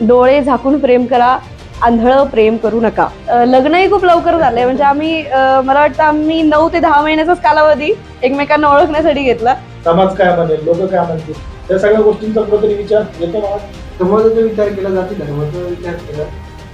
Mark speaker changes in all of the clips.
Speaker 1: डोळे झाकून प्रेम करा आंधळं प्रेम करू नका. लग्नही खूप लवकर झालंय. म्हणजे आम्ही मला वाटतं आम्ही नऊ ते दहा महिन्याचाच कालावधी एकमेकांना ओळखण्यासाठी घेतला.
Speaker 2: समाज काय म्हणेल लोक काय म्हणतील? त्या सगळ्या गोष्टींचा कुठेतरी विचार येतो मला.
Speaker 3: समाजाचा विचार केला जाती धर्माचा विचार केला.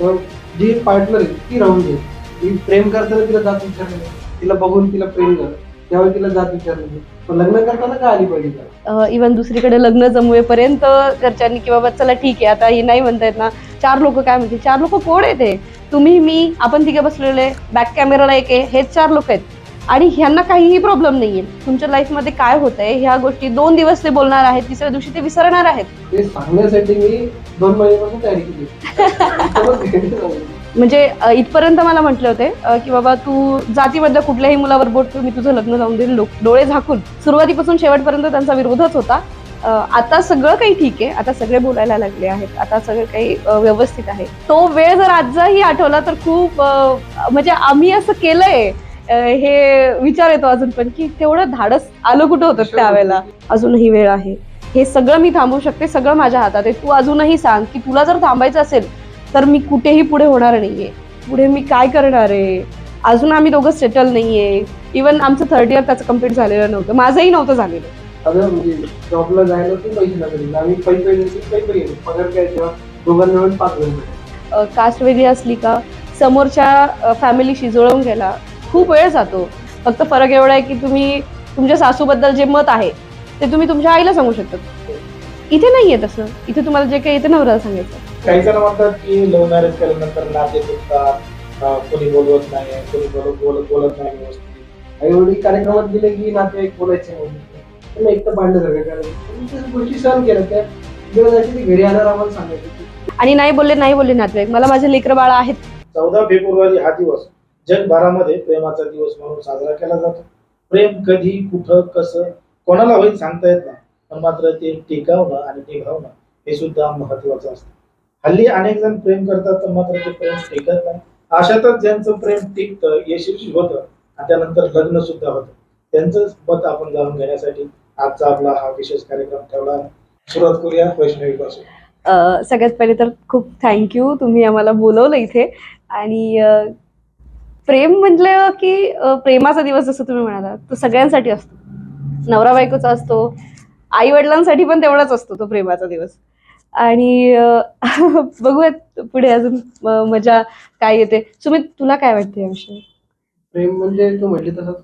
Speaker 3: तर जी पार्टनर आहे ती राहून दे ती प्रेम करताना तिला जात विचारलं नाही. तिला बघून तिला प्रेम झालं. त्यावेळी तिला जात विचारलं. नाही. पण लग्न करताना काय आली पाहिजे का
Speaker 1: इवन दुसरीकडे लग्न जमवेपर्यंत घरच्यांनी की बाबा चला ठीक आहे आता हे नाही म्हणतायत ना. चार लोक काय म्हणतील? चार लोक कोण आहेत ते तुम्ही मी आपण तिघे बसलेले बॅक कॅमेराला एक आहे. हेच चार लोक आहेत. आणि ह्यांना काहीही प्रॉब्लेम नाहीये. तुमच्या लाईफमध्ये काय होतंय? ह्या गोष्टी दोन दिवस ते बोलणार आहेत. तिसऱ्या दिवशी ते विसरणार आहेत.
Speaker 3: ते सांगण्यासाठी मी दोन महिन्यापासून तयारी केली.
Speaker 1: म्हणजे इथपर्यंत मला म्हटले होते की बाबा तू जातीमधल्या कुठल्याही मुलावर बोट मी तुझं लग्न लावून देईल डोळे झाकून. सुरुवातीपासून शेवटपर्यंत त्यांचा विरोधच होता. आता सगळं काही ठीक आहे. आता सगळे बोलायला लागले आहेत. आता सगळं काही व्यवस्थित आहे. तो वेळ जर आजही आठवला तर खूप म्हणजे आम्ही असं केलंय. हे विचार येतो अजून पण की तेवढं धाडस आलं कुठं होतं त्यावेळेला? अजूनही वेळ आहे. हे सगळं मी थांबवू शकते. सगळं माझ्या हातात आहे. तू अजूनही सांग की तुला जर थांबायचं असेल तर मी कुठेही पुढे होणार नाहीये. पुढे मी काय करणार आहे? अजून आम्ही दोघं सेटल नाहीये. इवन आमचं थर्ड इयर त्याचं कंप्लीट झालेलं नव्हतं. माझंही नव्हतं झालेलं.
Speaker 3: म्हणजे जॉबला जायला तू पैसे लागले. आम्ही पैसे पैसे पैसे गेलो पगार काय तेव्हा? दोघांना मिळून पाच हजार भेटले.
Speaker 1: कास्ट वेगळी असली का? समोरच्या फॅमिलीशी जुळवून घ्यायला खूप वेळ जातो. फक्त फरक एवढा आहे की तुम्ही तुमच्या सासूबद्दल जे मत आहे ते तुम्ही तुमच्या आईला सांगू शकता. इथे नाहीये तसं. इथे तुम्हाला जे काही येते नवऱ्याला सांगायचं.
Speaker 2: काही जण म्हणतात की लव्ह मॅरेज केल्यानंतर नाते तुटतात. कोणी बोलवत नाही कोणी बोलत बोलत बोलत नाही व्यवस्थित.
Speaker 3: वडील कार्यक्रमात गेले की नातेवाईक बोलायचे नाही. एक तर भांडण झालं. कारण गोष्टी सहन केल्या. त्या जेव्हा जायची ती घरी आल्यावर आम्हाला सांगायची.
Speaker 1: आणि नाही बोलले नाही बोलले नातेवाईक. मला माझे लेकर बाळ आहेत.
Speaker 2: चौदा फेब्रुवारी हा दिवस जगभरामध्ये प्रेमाचा दिवस म्हणून साजरा केला जातो. प्रेम कधी कुठं कसं कोणाला होईल सांगता येत नाही. पण मात्र ते टिकावणं आणि निभावणं हे सुद्धा महत्वाचं असतं. हल्ली अनेक जण प्रेम करतात तर मात्र ते प्रेम टिकत नाही. अशातच ज्यांचं प्रेम टिकतं यशस्वी होतं आणि त्यानंतर लग्न सुद्धा होतं. त्यांचंच मत आपण जाणून घेण्यासाठी आजचा आपला हा विशेष कार्यक्रम ठेवला आहे. सुरुवात करूया वैष्णवी पासून
Speaker 1: सगळ्यात पहिले तर खूप थँक्यू तुम्ही आम्हाला बोलवलं इथे. आणि प्रेम म्हटलं की प्रेमाचा दिवस जसं तुम्ही म्हणाला तो सगळ्यांसाठी असतो. नवरा बायकोचा असतो. आई वडिलांसाठी पण तेवढाच असतो तो प्रेमाचा दिवस. आणि बघूयात पुढे अजून मजा काय येते. सुमित तुला काय वाटतं याविषयी?
Speaker 3: प्रेम म्हणजे तू म्हटली तसंच.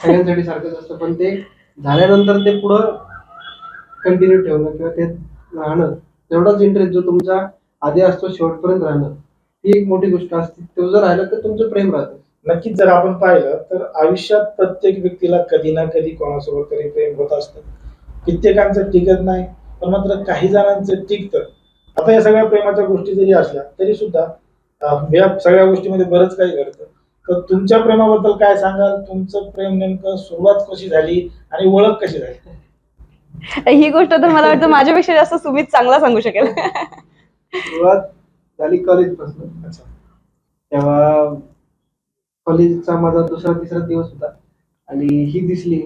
Speaker 3: सगळ्यांसाठी सारखंच असतं पण ते झाल्यानंतर ते पुढं कंटिन्यू ठेवणं किंवा ते राहणं. तेवढाच इंटरेस्ट जो तुमचा आधी असतो शेवटपर्यंत राहणं. ही एक मोठी गोष्ट असते. तो जर राहिलं तर तुमचं प्रेम राहतं.
Speaker 2: नक्कीच जर आपण पाहिलं तर आयुष्यात प्रत्येक व्यक्तीला कधी ना कधी कोणासोबत तरी प्रेम होत असतं. कित्येकांचं टिकत नाही. पण मात्र काही जणांचं टिकतं. आता या सगळ्या प्रेमाच्या गोष्टी जरी असल्या तरी सुद्धा या सगळ्या गोष्टीमध्ये बरंच काही घडतं. तर तुमच्या प्रेमाबद्दल काय सांगाल? तुमचं प्रेम नेमकं सुरुवात कशी झाली आणि ओळख कशी झाली?
Speaker 1: ही गोष्ट तर मला वाटतं माझ्यापेक्षा जास्त सुमित चांगला सांगू शकेल.
Speaker 3: सुरुवात झाली कॉलेजपासून.
Speaker 2: अच्छा.
Speaker 3: तेव्हा कॉलेजचा माझा दुसरा तिसरा दिवस होता. आणि ही दिसली.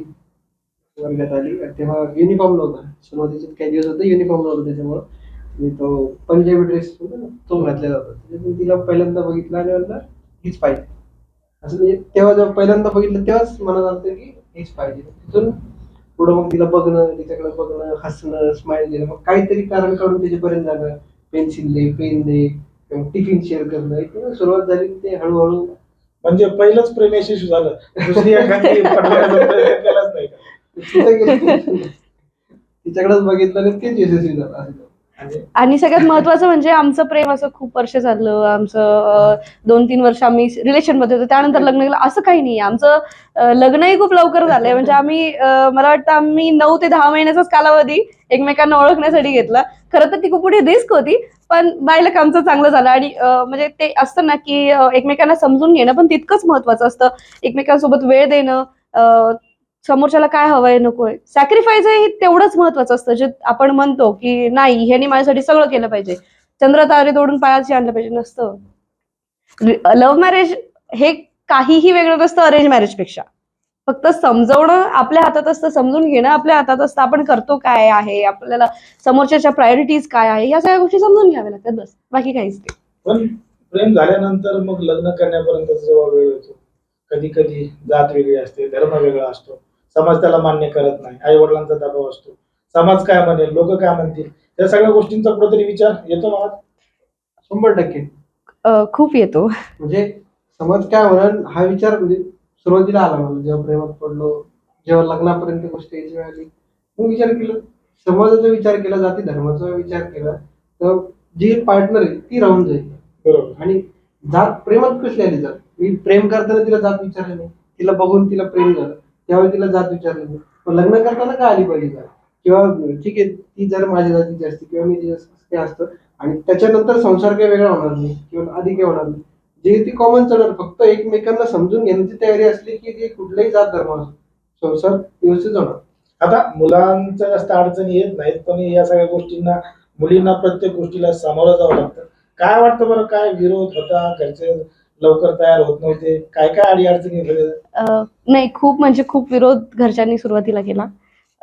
Speaker 3: वर्गात आली. आणि तेव्हा युनिफॉर्म नव्हता. सुरुवातीचे काही दिवस होते युनिफॉर्म नव्हता त्याच्यामुळं. मी तो पंजाबी ड्रेस होता ना तो घातलेला होता. त्याच्यातून तिला पहिल्यांदा बघितलं आणि म्हणलं हीच पाहिजे. असं म्हणजे तेव्हा जेव्हा पहिल्यांदा बघितलं तेव्हाच मनात आलं की हीच पाहिजे. तिथून पुढं मग तिला बघणं तिच्याकडे बघणं हसणं स्माइल देणं मग काहीतरी कारण काढून त्याच्यापर्यंत जाणं. पेन्सिल दे पेन दे टिफिन शेअर करणं. इथून सुरुवात झाली ते हळूहळू
Speaker 2: म्हणजे पहिलंच प्रेम यशस्वी झालं. दुसरी एखादी
Speaker 3: तिच्याकडेच बघितलं आणि यशस्वी
Speaker 1: आणि सगळ्यात महत्वाचं म्हणजे आमचं प्रेम असं खूप वर्ष चाललं. आमचं दोन तीन वर्ष आम्ही रिलेशनमध्ये होतो. त्यानंतर लग्न केलं. असं काही नाही. आमचं लग्नही खूप लवकर झालंय. म्हणजे आम्ही मला वाटतं आम्ही नऊ ते दहा महिन्याचाच कालावधी एकमेकांना ओळखण्यासाठी घेतला. खरं तर ती खूप पुढे रिस्क होती. पण बायला आमचं चांगलं झालं. आणि म्हणजे ते असतं ना की एकमेकांना समजून घेणं पण तितकंच महत्वाचं असतं. एकमेकांसोबत वेळ देणं समोरच्याला काय हवंय नकोय. सॅक्रिफाईस हे तेवढंच महत्वाचं असतं. जे आपण म्हणतो की नाही ह्याने माझ्यासाठी सगळं केलं पाहिजे. चंद्र तारे तोडून पायाची आणलं पाहिजे. नसतं. लव्ह मॅरेज हे काहीही वेगळं नसतं अरेंज मॅरेजपेक्षा फक्त समजवणं आपल्या हातात असतं समजून घेणं आपल्या हातात असतं. आपण करतो काय आहे? आपल्याला समोरच्याच्या प्रायोरिटीज काय आहे? या सगळ्या गोष्टी समजून घ्याव्या लागतात बस. बाकी काहीच नाही.
Speaker 2: पण प्रेम झाल्यानंतर मग लग्न करण्यापर्यंत जेव्हा वेळ येतो कधी कधी जात वेगळी असते धर्म वेगळा असतो. समाज त्याला मान्य करत नाही आई वडिलांचा दबाव असतो. समाज काय म्हणेल लोक काय म्हणतील या सगळ्या गोष्टींचा कुठेतरी विचार येतो मला?
Speaker 3: शंभर टक्के.
Speaker 1: अं, खूप येतो.
Speaker 3: म्हणजे समाज काय म्हणाल हा विचार म्हणजे सुरुवातीला आला मला जेव्हा प्रेमात पडलो जेव्हा लग्नापर्यंत गोष्ट यायची वेळ आली मग विचार केला. समाजाचा विचार केला जाती धर्माचा विचार केला तर जी पार्टनर आहे ती राहून जाईल.
Speaker 2: बरोबर.
Speaker 3: आणि जात प्रेमात कसली आली जात? मी प्रेम करताना तिला जात विचारलं नाही. तिला बघून तिला प्रेम झालं. त्यावेळी तिला जात विचारलं नाही. पण लग्न करताना काय आली पाहिजे जात? किंवा ठीक आहे ती जर माझ्या जातीची असते किंवा मी ते असतं आणि त्याच्यानंतर संसार काही वेगळा होणार नाही किंवा आधी काही होणार नाही. जे ती कॉमन चालणार फक्त एकमेकांना समजून घेण्याची तयारी असली की ते कुठलाही जात धर्म असतो संसार व्यवस्थित होणार.
Speaker 2: आता मुलांच्या जास्त अडचणी येत नाहीत पण या सगळ्या गोष्टींना मुलींना प्रत्येक गोष्टीला सामोरं जावं लागतं. काय वाटतं बरं? काय विरोध होता? घरचे लवकर तयार होत नव्हते. काय काय अडी अडचणी
Speaker 1: अं, नाही खूप म्हणजे खूप विरोध घरच्यांनी सुरुवातीला केला.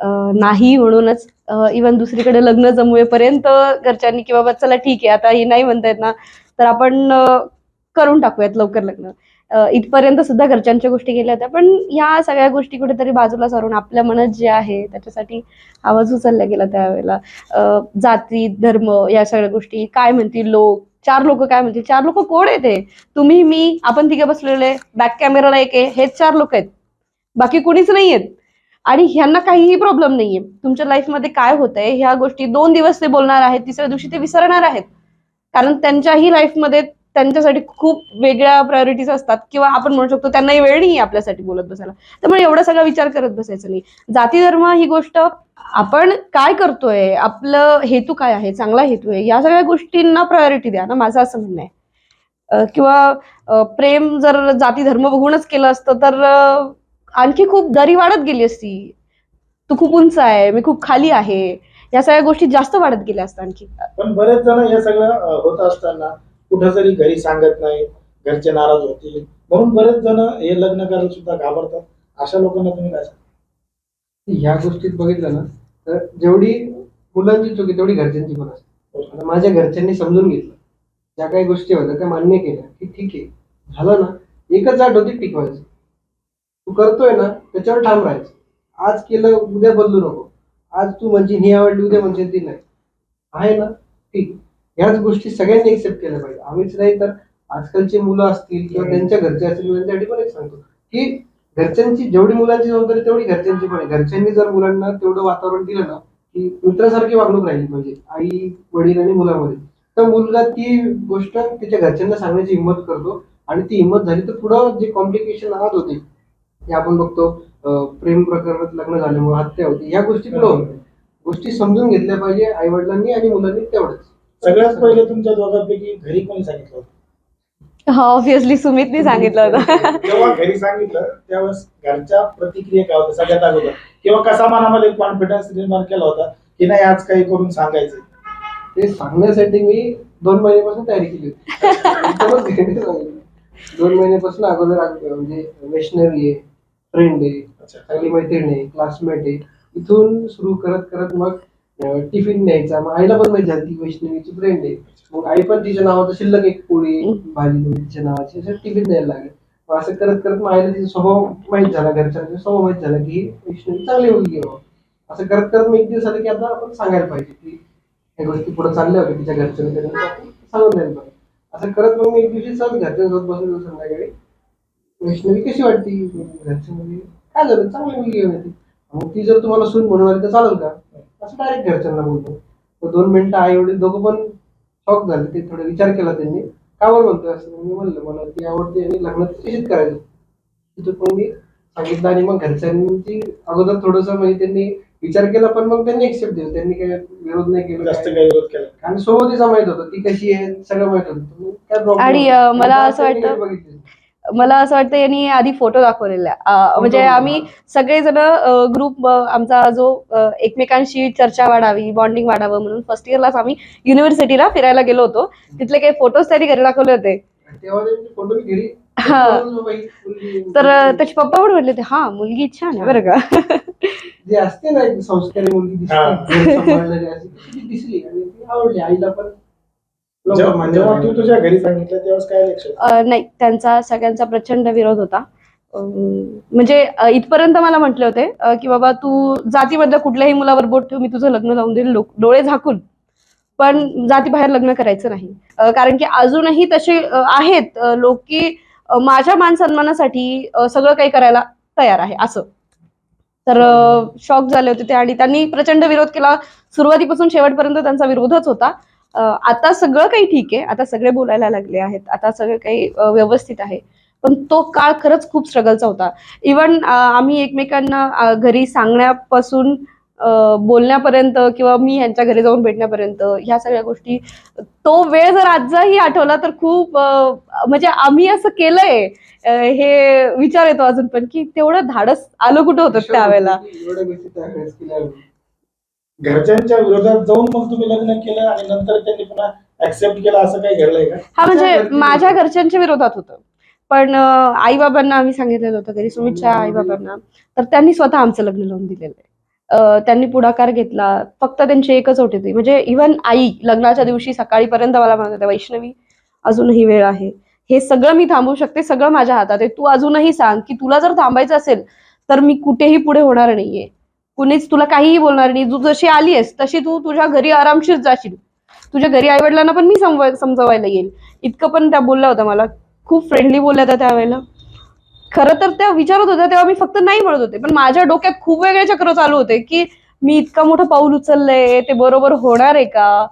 Speaker 1: अं, नाही म्हणूनच इवन दुसरीकडे लग्न जमवेपर्यंत घरच्यांनी की बाबा चला ठीक आहे आता हे नाही म्हणतायत ना तर आपण अं, करून टाकूयात लवकर लग्न. अं, इथपर्यंत सुद्धा घरच्यांच्या गोष्टी केल्या होत्या पण या सगळ्या गोष्टी कुठेतरी बाजूला सारून आपल्या मनात जे आहे त्याच्यासाठी आवाज उचलला गेला त्यावेळेला. अं, जाती धर्म या सगळ्या गोष्टी काय म्हणतील लोक चार लोक काय म्हणतील? चार लोक कोण आहेत हे? तुम्ही मी आपण तिघे बसलेले बॅक कॅमेराला एक आहे हेच चार लोक आहेत. बाकी कोणीच नाही आहेत आणि ह्यांना काहीही प्रॉब्लेम नाहीये. तुमच्या लाईफमध्ये काय होतंय ह्या गोष्टी दोन दिवस ते बोलणार आहेत तिसऱ्या दिवशी ते विसरणार आहेत. कारण त्यांच्याही लाईफमध्ये त्यांच्यासाठी खूप वेगळ्या प्रायोरिटीज असतात. किंवा आपण म्हणू शकतो त्यांनाही वेळ नाही आपल्यासाठी बोलत बसायला. त्यामुळे एवढा सगळा विचार करत बसायचा नाही. जाती धर्म ही गोष्ट आपण काय करतोय आपलं हेतू काय आहे चांगला हेतू आहे या सगळ्या गोष्टींना प्रायोरिटी द्या ना माझं असं म्हणणं आहे. किंवा प्रेम जर जाती धर्म बघूनच केलं असतं तर आणखी खूप दरी वाढत गेली असती. तू खूप उंच आहे मी खूप खाली आहे. या सगळ्या गोष्टी जास्त वाढत गेल्या असतात आणखी.
Speaker 2: पण बरेच जण या सगळं होत असताना कुठं जरी घरी सांगत नाही घरचे नाराज होतील. म्हणून बरेच जण हे लग्न करायला सुद्धा घाबरतात. अशा लोकांना तुम्ही काय सांगता?
Speaker 3: ह्या गोष्टीत बघितलं ना तर जेवढी मुलांची चुकी तेवढी घरच्यांची पण असते. आता माझ्या घरच्यांनी समजून घेतलं. ज्या काही गोष्टी होत्या त्या मान्य केल्या की ठीक आहे. झालं ना एकच जाट होती टिकवायचं. तू करतोय ना त्याच्यावर ठाम राहायचं. आज केलं उद्या बदलू नको. आज तू म्हणजे ही आवडली उद्या म्हणजे ती नाही. आहे ना ठीक. ह्याच गोष्टी सगळ्यांनी एक्सेप्ट केल्या पाहिजे. आम्हीच नाही तर आजकालची मुलं असतील किंवा त्यांच्या घरचे असतील त्यांच्यासाठी पण एक सांगतो. की घरच्यांची जेवढी मुलांची जबाबदारी तेवढी घरच्यांची पण आहे. घरच्यांनी जर मुलांना तेवढं वातावरण दिलं ना की मित्रासारखी वागणूक राहिली पाहिजे. आई वडील आणि मुलामध्ये. तर मुलगा ती गोष्ट त्याच्या घरच्यांना सांगण्याची हिंमत करतो आणि ती हिंमत झाली तर पुढं जे कॉम्प्लिकेशन आज होते ते आपण बघतो प्रेम प्रकरणात लग्न झाल्यामुळे हत्या होती या गोष्टी पुढं गोष्टी समजून घेतल्या पाहिजे आई वडिलांनी आणि मुलांनी तेवढंच.
Speaker 2: सगळ्यात पहिले तुमच्या दोघांपैकी घरी कोणी सांगितलं होतं?
Speaker 1: हा ऑब्विसली सुमितने सांगितलं होतं.
Speaker 2: जेव्हा घरी सांगितलं त्यावेळेस घरच्या प्रतिक्रिया काय होत्या? सगळ्यात अगोदर. किंवा कसा मनामध्ये कॉन्फिडन्स निर्माण केला होता की नाही आज काही करून सांगायचं
Speaker 3: ते सांगण्यासाठी मी दोन महिन्यापासून तयारी केली होती. एकदमच घरी सांगितलं. दोन महिन्यापासून अगोदर अग- म्हणजे वैष्णवी आहे फ्रेंड आहे
Speaker 2: अच्छा.
Speaker 3: चांगली मैत्रीण आहे क्लासमेट आहे. इथून सुरू करत करत मग टिफिन न्यायचा. मग आईला पण माहिती झाली ती वैष्णवीची फ्रेंड आहे. मग आई पण तिच्या नावाचं शिल्लक एक पोळी भाजी दिली तिच्या नावाची असं टिफिन द्यायला लागेल. मग असं करत करत मग आईला तिचा स्वभाव माहीत झाला घरच्यांचा स्वभाव माहीत झाला की ही वैष्णवी चांगली मुलगी आहे बाबा असं करत करत मग एक दिवस आलं की आता आपण सांगायला पाहिजे की ह्या गोष्टी पुढे चालल्या होत्या तिच्या घरच्यांकडे आपण सांगून द्यायला पाहिजे. असं करत मग मी एक दिवशी सहज घरच्यांसोबत बसलो संध्याकाळी वैष्णवी कशी वाटती? घरच्या मुली काय झालं? चांगली मुलगी आहे ती. मग ती जर तुम्हाला सून म्हणून आली तर चालेल का? असं डायरेक्ट घरच्यांना बोलतो. तर दोन मिनिटं आई वडील दोघं पण शॉक झाले. ते थोडे विचार केला त्यांनी. का बरं म्हणतोय? असं मी म्हणलं मला ती आवडते आणि लग्नात तशीच करायचं. तिथं पण मी सांगितलं आणि मग घरच्यांची अगोदर थोडस म्हणजे त्यांनी विचार केला पण मग त्यांनी एक्सेप्ट दिलं. त्यांनी काही विरोध नाही केला
Speaker 2: जास्त. काही विरोध केला
Speaker 3: आणि सोबतीचा माहीत होतं. ती कशी आहे सगळं माहीत होतं. काय
Speaker 1: आणि, मला असं वाटतं-
Speaker 3: बघितलं.
Speaker 1: मला असं वाटतं यांनी आधी फोटो दाखवलेला म्हणजे आम्ही सगळेजण ग्रुप आमचा जो एकमेकांशी चर्चा वाढावी बॉन्डिंग वाढावं म्हणून फर्स्ट इयरलाच आम्ही युनिव्हर्सिटीला फिरायला गेलो होतो. तिथले काही फोटोज त्यांनी घरी दाखवले होते. हा. तर त्याचे पप्पा पण म्हटले होते हा मुलगी छान आहे बरं का.
Speaker 3: जी असते ना संस्कारी मुलगी
Speaker 2: हा.
Speaker 3: दिसली आवडली. आईला पण
Speaker 2: जेव्हा
Speaker 3: मान्य
Speaker 2: जेव्हा
Speaker 3: झालं.
Speaker 2: तू तुझ्या घरी सांगितलं तेव्हाच काय लक्षात
Speaker 1: अ, नाही त्यांचा सगळ्यांचा प्रचंड विरोध होता. अम, म्हणजे अ, इथपर्यंत मला म्हटले होते अ, की बाबा तू जातीमधल्या कुठल्याही मुलावर बोट ठेव मी तुझं लग्न लावून देईल लोक डोळे झाकून. पण जातीबाहेर लग्न करायचं नाही. अ, कारण की अजूनही तसे अ, आहेत लोक की अ, माझ्या मान सन्मानासाठी अ, सगळं काही करायला तयार आहे असं. तर शॉक झाले होते ते आणि त्यांनी प्रचंड विरोध केला. सुरुवातीपासून शेवटपर्यंत त्यांचा विरोधच होता. आता सगळं काही ठीक आहे. आता सगळे बोलायला लागले आहेत. आता सगळं काही व्यवस्थित आहे. पण तो काळ खरंच खूप स्ट्रगलचा होता. इवन आम्ही एकमेकांना घरी सांगण्यापासून बोलण्यापर्यंत किंवा मी यांच्या घरी जाऊन भेटण्यापर्यंत ह्या सगळ्या गोष्टी तो वेळ जर आजही आठवला तर खूप म्हणजे आम्ही असं केलंय. हे विचार येतो अजून पण की तेवढं धाडस आलं कुठं होतं त्यावेळेला
Speaker 3: एवढ्या गोष्टी त्यावेळेस केल्या
Speaker 2: घरच्यांच्या विरोधात जाऊन मग तुम्ही लग्न केलं आणि नंतर त्यांनी पुन्हा ऍक्सेप्ट केलं असं काही घडलंय का?
Speaker 1: हा म्हणजे माझ्या
Speaker 3: विरोध.
Speaker 1: घरच्यांच्या विरोधात होतं. पण आई बाबांना आम्ही सांगितलेलं होतं घरी सुमितच्या आई बाबांना तर त्यांनी स्वतः आमचं लग्न लावून दिलेलं आहे. त्यांनी पुढाकार घेतला. फक्त त्यांची एकच अट होती. म्हणजे इव्हन आई लग्नाच्या दिवशी सकाळीपर्यंत मला म्हणत होत्या वैष्णवी अजूनही वेळ आहे. हे सगळं मी थांबवू शकते सगळं माझ्या हातात आहे. तू अजूनही सांग की तुला जर थांबायचं असेल तर मी कुठेही पुढे होणार नाहीये. कुणीच तुला काहीही बोलणार नाही. तू जशी आली आहेस तशी तू तुझ्या घरी आरामशीर जाशील. तुझ्या घरी आई वडिलांना पण मी समजवायला येईल. इतकं पण त्या बोलल्या होत्या मला. खूप फ्रेंडली बोलल्या होत्या त्यावेळेला खरं तर त्या विचारत होत्या तेव्हा मी फक्त नाही म्हणत होते. पण माझ्या डोक्यात खूप वेगळे चक्र चालू होते की मी इतका मोठं पाऊल उचललंय ते बरोबर होणार आहे का?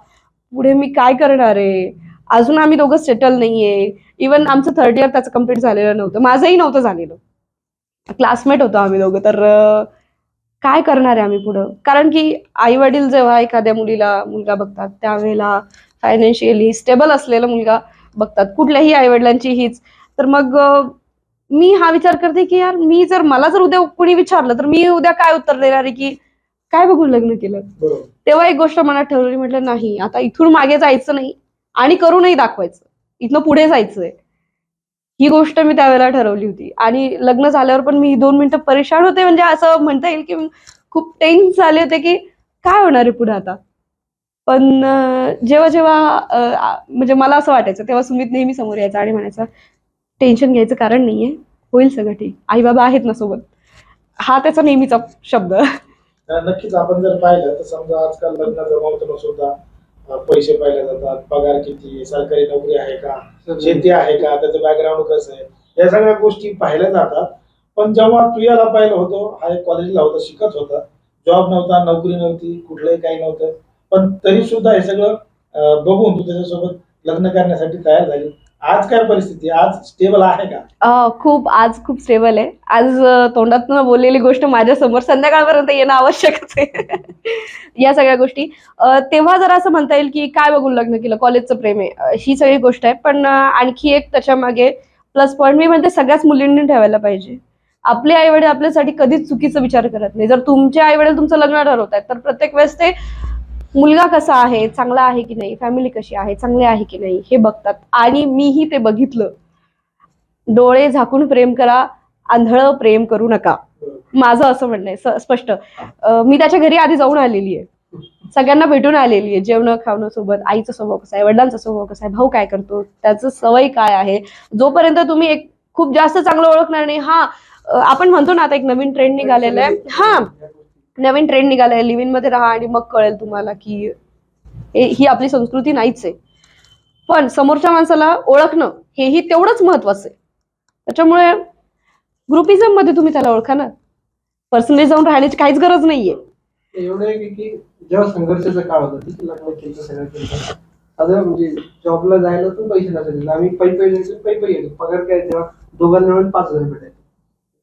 Speaker 1: पुढे मी काय करणार आहे? अजून आम्ही दोघं सेटल नाहीये. इवन आमचं थर्ड इयर त्याचं कंप्लीट झालेलं नव्हतं. माझंही नव्हतं झालेलं. क्लासमेट होतो आम्ही दोघं. तर काय करणार आहे आम्ही पुढं? कारण की आई वडील जेव्हा एखाद्या मुलीला मुलगा बघतात त्यावेळेला फायनान्शियली स्टेबल असलेला मुलगा बघतात. कुठल्याही आई वडिलांची हीच. तर मग मी हा विचार करते की यार मी जर मला जर उद्या कोणी विचारलं तर मी उद्या काय उत्तर देणार आहे की काय बघून लग्न केलं? तेव्हा एक गोष्ट मनात ठरवली म्हटलं नाही आता इथून मागे जायचं नाही आणि करूनही दाखवायचं. इथनं पुढे जायचंय. ही गोष्ट मी त्यावेळेला ठरवली होती. आणि लग्न झाल्यावर पण मी दोन मिनिटं परेशान होते. म्हणजे असं म्हणता येईल की खूप टेन्स झाले होते की काय होणार आहे पुढे आता? पण जेव्हा जेव्हा म्हणजे मला असं वाटायचं तेव्हा सुमित नेहमी समोर यायचा आणि म्हणायचा टेन्शन घ्यायचं कारण नाहीये. होईल सगळं ठीक. आई बाबा आहेत ना सोबत. हा त्याचा नेहमीचा शब्द.
Speaker 2: नक्कीच आपण जर पाहिलं तर समजा आजकाल लग्न जमवताना सुद्धा पैसे पाहिले जातात. पगार किती आहे, सरकारी नोकरी आहे का? शेती आहे का? त्याचं बॅकग्राऊंड कसं आहे? या सगळ्या गोष्टी पाहिल्या जातात. पण जेव्हा तू याला पाहिलं होतो हा एक कॉलेजला होता शिकत होता. जॉब नव्हता नोकरी नव्हती कुठलंही काही नव्हतं. पण तरी सुद्धा हे सगळं बघून तू त्याच्यासोबत लग्न करण्यासाठी तयार झाली. आज काय परिस्थिती? आज स्टेबल आहे का?
Speaker 1: खूप आज खूप स्टेबल आहे. आज तोंडातून बोललेली गोष्ट माझ्यासमोर संध्याकाळपर्यंत येणं आवश्यकच आहे. या सगळ्या गोष्टी. तेव्हा जरा असं म्हणता येईल की काय बघून लग्न केलं? कॉलेजचं प्रेम आहे. ही सगळी गोष्ट आहे. पण आणखी एक त्याच्यामागे प्लस पॉईंट मी म्हणते सगळ्याच मुलींनी ठेवायला पाहिजे. आपले आई वडील आपल्यासाठी कधीच चुकीचा विचार करत नाही. जर तुमचे आई वडील तुमचं लग्न ठरवत आहेत तर प्रत्येक वेळेस ते मुलगा कसा आहे चांगला आहे की नाही फॅमिली कशी आहे चांगली आहे की नाही हे बघतात. आणि मीही ते बघितलं. डोळे झाकून प्रेम करा आंधळ प्रेम करू नका. माझं असं म्हणणं आहे स्पष्ट. मी त्याच्या घरी आधी जाऊन आलेली आहे. सगळ्यांना भेटून आलेली आहे जेवण खावणं सोबत आईचा स्वभाव कसा आहे वडिलांचा स्वभाव कसा आहे भाऊ काय करतो त्याचं सवय काय आहे. जोपर्यंत तुम्ही एक खूप जास्त चांगलं ओळखणार नाही हा आपण म्हणतो ना आता एक नवीन ट्रेंड निघालेला आहे. हा. नवीन ट्रेंड निघालाय लिव्हिंगमध्ये राहा आणि मग कळेल तुम्हाला की ही आपली संस्कृती नाहीच आहे. पण समोरच्या माणसाला ओळखणं हेही तेवढंच महत्वाचं आहे. त्याच्यामुळे ग्रुपिझममध्ये तुम्ही त्याला ओळखा ना. पर्सनली जाऊन राहण्याची काहीच गरज नाहीये.
Speaker 3: एवढं आहे की जेव्हा संघर्षाचा काळ होता म्हणजे जॉबला जायला पण पैसे नसायचे. आम्ही पै पै जायचो पै पै यायचो पगार काय तेव्हा दोघांना मिळून पाच हजार भेटायचे.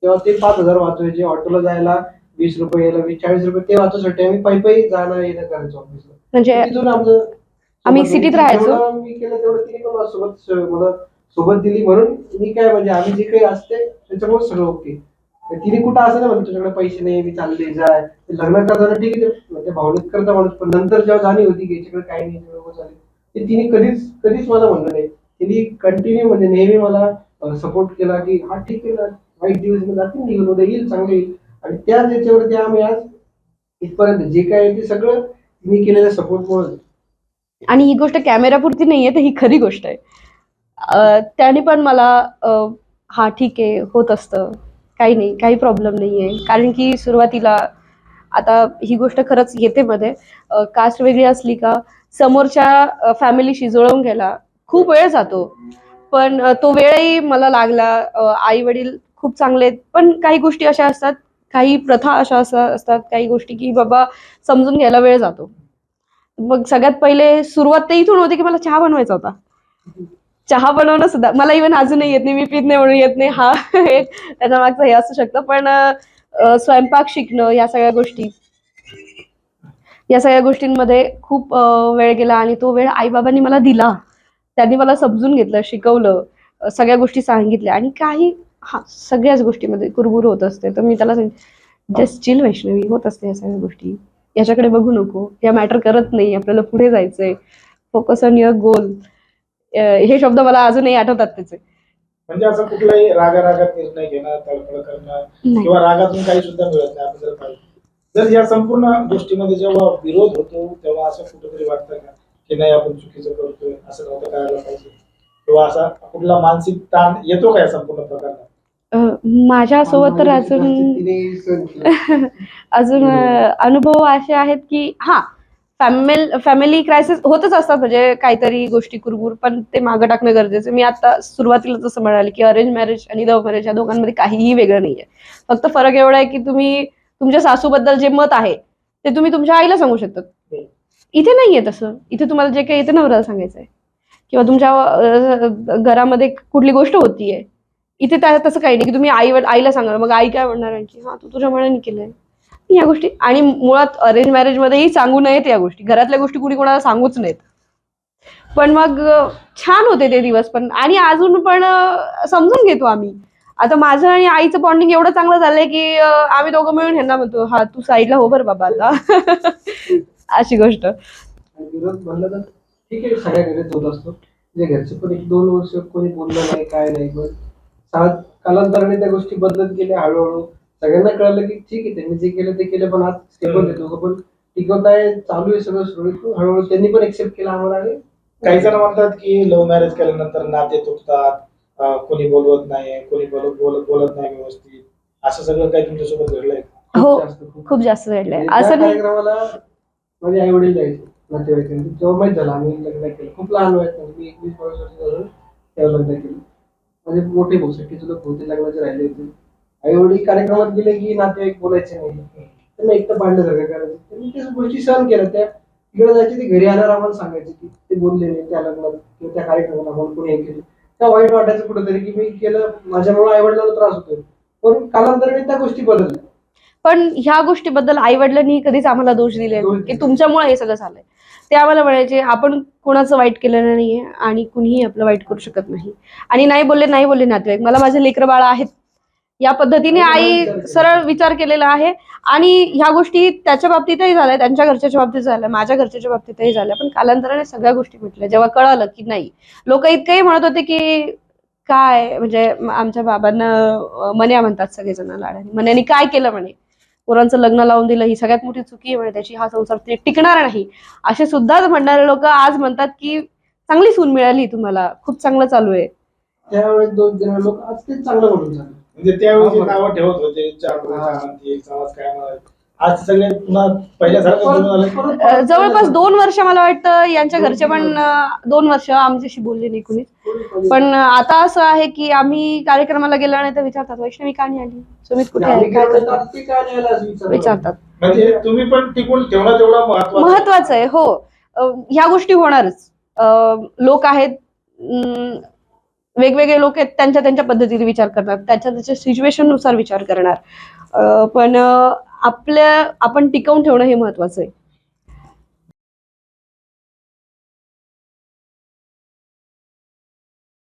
Speaker 3: तेव्हा ते पाच हजार वाचवायचे. ऑटोला जायला वीस रुपये यायला वीस चाळीस रुपये ते वाचवण्यासाठी आम्ही पै पै जाणं येणं करायचो ऑफिसला
Speaker 1: म्हणजे
Speaker 3: तिथून आमचं
Speaker 1: आम्ही
Speaker 3: सोबत
Speaker 1: सिटीत राहायचो.
Speaker 3: जेवढं मी केलं तेवढं तिने पण मला सोबत स- मला सोबत दिली. म्हणून मी काय म्हणजे आम्ही जे काही असते त्याच्यामुळे सगळं ओके तिने कुठं असं नाही म्हणजे तुझ्याकडे पैसे नाही मी चालले जाय. ते लग्न करताना ठीक आहे ते- ते भावनिक करता माणूस पण नंतर जेव्हा जाणीव होती की याच्याकडे काही नाही ते तिने कधीच कधीच मला म्हणलं नाही. तिने कंटिन्यू म्हणजे नेहमी मला सपोर्ट केला की हा ठीक आहे ना. वाईट दिवस मग जातील निघून उद्या येईल चांगलं येईल. आणि त्याच याच्यावरती आम्ही आज इथपर्यंत जे काय आहे ते सगळं तिने केलेल्या सपोर्टमुळे
Speaker 1: आणि ही गोष्ट कॅमेरापुरती नाहीये तर ही खरी गोष्ट आहे. त्याने पण मला हा ठीक आहे होत असतं. काही नाही काही प्रॉब्लेम नाही आहे कारण की सुरुवातीला आता ही गोष्ट खरंच येते मध्ये. कास्ट वेगळी असली का समोरच्या फॅमिलीशी जुळवून घ्यायला खूप वेळ जातो. पण तो वेळही मला लागला. आई वडील खूप चांगले आहेत पण काही गोष्टी अशा असतात काही प्रथा अशा असतात काही गोष्टी की बाबा समजून घ्यायला वेळ जातो. मग सगळ्यात पहिले सुरुवात तर इथून होती की मला चहा बनवायचा होता. चहा बनवणं सुद्धा मला इव्हन अजूनही येत नाही मी पित नाही म्हणून येत नाही. हा एक त्याच्या मागचं हे असू शकतं पण स्वयंपाक शिकणं या सगळ्या गोष्टी. या सगळ्या गोष्टींमध्ये खूप वेळ गेला आणि तो वेळ आईबाबांनी मला दिला. त्यांनी मला समजून घेतलं शिकवलं सगळ्या गोष्टी सांगितल्या आणि काही हा सगळ्याच गोष्टीमध्ये कुरबुर होत असते. तर मी त्याला जस्ट चिल वैष्णवी होत असते या सगळ्या गोष्टी. याच्याकडे बघू नको. या मॅटर करत नाही. आपल्याला पुढे जायचंय. फोकस ऑन युअर गोल हे शब्द मला अजूनही आठवतात त्याचे.
Speaker 2: म्हणजे असं कुठलाही रागा रागात निर्णय घेणं तळफळ करणं
Speaker 1: नाही.
Speaker 2: किंवा रागातून काही सुद्धा मिळत नाही. आपण जर पाहिलं जर या संपूर्ण गोष्टीमध्ये जेव्हा विरोध होतो तेव्हा असं कुठेतरी वाटतं का की नाही आपण चुकीचं करतोय असं नव्हतं करायला पाहिजे? किंवा असा कुठला मानसिक ताण येतो का या संपूर्ण
Speaker 1: माझ्यासोबत तर अजून. अजून अनुभव असे आहेत की हा फॅमिल फॅमिली क्रायसिस होतच असतात म्हणजे काहीतरी गोष्टी कुरबुर पण ते मागं टाकणं गरजेचं. मी आता सुरुवातीला जसं म्हणाले की अरेंज मॅरेज आणि लव्ह मॅरेज या दोघांमध्ये काहीही वेगळं नाहीये फक्त फरक एवढा आहे की तुम्ही तुमच्या सासूबद्दल जे मत आहे ते तुम्ही तुमच्या आईला सांगू शकतात इथे नाहीये तसं इथे तुम्हाला जे काही येते नवऱ्याला सांगायचं आहे किंवा तुमच्या घरामध्ये कुठली गोष्ट होतीये इथे त्या तसं काही नाही की तुम्ही आई आईला सांगा मग आई काय म्हणणार आणखी हा तू तुझ्या मनाने केलंय. या गोष्टी आणि मुळात अरेंज मॅरेज मध्येही सांगू नयेत या गोष्टी. घरातल्या गोष्टी कुणी कोणाला सांगूच नाहीत पण मग छान होते ते दिवस पण आणि अजून पण समजून घेतो आम्ही. आता माझं आणि आईचं बॉन्डिंग एवढं चांगलं झालंय की आम्ही दोघं मिळून ह्यांना म्हणतो हा तू साईडला हो बरं बाबा आता. अशी गोष्ट.
Speaker 3: ठीक आहे सगळ्या घरीच होत असतो. जे घरचे पण एक दोन वर्ष कोणी बोललं नाही काय नाही कालांतराने त्या गोष्टी बदलत गेल्या हळूहळू. सगळ्यांना कळलं की ठीक आहे त्यांनी जे केलं ते केलं पण आज स्टेबल आहे दोघं पण टिकवताय चालू आहे सगळं सुरळीत. हळूहळू त्यांनी पण एक्सेप्ट केलं आम्हाला आणि
Speaker 2: काही जण म्हणतात की लव्ह मॅरेज केल्यानंतर नाते तुटतात. अं, कोणी बोलवत नाही कोणी बोलत बोलत बोलत नाही व्यवस्थित. असं सगळं काही तुमच्यासोबत घडलंय?
Speaker 1: हो
Speaker 3: खूप जास्त खूप.
Speaker 1: खूप जास्त घडलंय.
Speaker 3: त्या
Speaker 1: असं नाही
Speaker 3: कार्यक्रमाला माझे आई वडील जायचे नातेवाईकांचे तेव्हा माहीत झालं आम्ही लग्न केलं. खूप लहान वयात म्हणजे मी एकवीस बावीस वर्ष झालं तेव्हा लग्न केलं. माझे मोठे भाऊ सख्खे लोक होते लग्नाचे राहिले होते. आई वडील कार्यक्रमात गेले की नातेवाईक बोलायचे नाही. त्यांना एकटं पाडल्यासारखं करायचं. त्यांनी त्या गोष्टी सहन केल्या. त्या तिकडे जायचे ते घरी आल्यावर आम्हाला सांगायचे की ते बोलले नाही त्या लग्नात किंवा त्या कार्यक्रमाला आम्हाला कोणी हे केलं. त्या वाईट वाटायचं कुठेतरी की मी केलं माझ्यामुळे आई वडिलांना त्रास होतोय. पण कालांतराने त्या गोष्टी बदलल्या.
Speaker 1: पण ह्या गोष्टीबद्दल आई वडिलांनी कधीच आम्हाला दोष दिले की. तुमच्यामुळे हे सगळं झालंय. ते आम्हाला म्हणायचे आपण कोणाचं वाईट केलेलं नाहीये आणि कुणीही आपलं वाईट करू शकत नाही. आणि नाही बोलले नाही बोलले नातेवाईक. मला माझे लेकर बाळ आहेत. या पद्धतीने आई सरळ विचार केलेला आहे. आणि ह्या गोष्टी त्याच्या बाबतीतही झाल्या त्यांच्या घरच्याच्या बाबतीत झाल्या माझ्या घरच्याच्या बाबतीतही झाल्या. पण कालांतराने सगळ्या गोष्टी म्हटल्या जेव्हा कळालं की नाही लोक इतकंही म्हणत होते की काय म्हणजे आमच्या बाबांना मन्या म्हणतात सगळेजण लाडाने. मन्याने काय केलं म्हणे? पोरांचं लग्न लावून दिलं ही सगळ्यात मोठी चुकी आहे म्हणे त्याची हा संसार ते टिकणार नाही असे सुद्धा म्हणणारे लोक आज म्हणतात की चांगली सून मिळाली तुम्हाला खूप चांगलं चालू आहे
Speaker 3: त्यावेळेस दोन जण लोक आज ते चांगलं म्हणून झालं
Speaker 2: म्हणजे त्यावेळी जे
Speaker 3: हा.
Speaker 2: नावं ठेवत होते चार
Speaker 3: हा.
Speaker 2: काय आज सगळे पुन्हा पहिल्यासारखं
Speaker 1: अं, जवळपास दोन वर्ष मला वाटतं यांच्या घरचे पण अं, दोन वर्ष आमच्याशी बोलले नाही कुणीच. पण अं, आता असं आहे की आम्ही कार्यक्रमाला गेल्यानंतर विचारतात वैष्णवी का नाही आली? सुमित कुठे आहे?
Speaker 3: आम्ही
Speaker 1: काय
Speaker 3: गेलो तर
Speaker 1: करतात
Speaker 3: ते काय नाही आलं? असं विचारलं.
Speaker 1: विचारतात.
Speaker 2: म्हणजे तुम्ही पण टिकून ठेवणं तेवढं महत्वाचं
Speaker 1: महत्वाचं आहे हो. अं, ह्या गोष्टी होणारच. अं, लोक आहेत अं, वेगवेगळे लोक आहेत त्यांच्या त्यांच्या पद्धतीने विचार करतात त्याच्या त्याच्या सिच्युएशननुसार विचार करणार. अं, पण अं, आपल्या आपण टिकवून ठेवणं हे महत्वाचं आहे.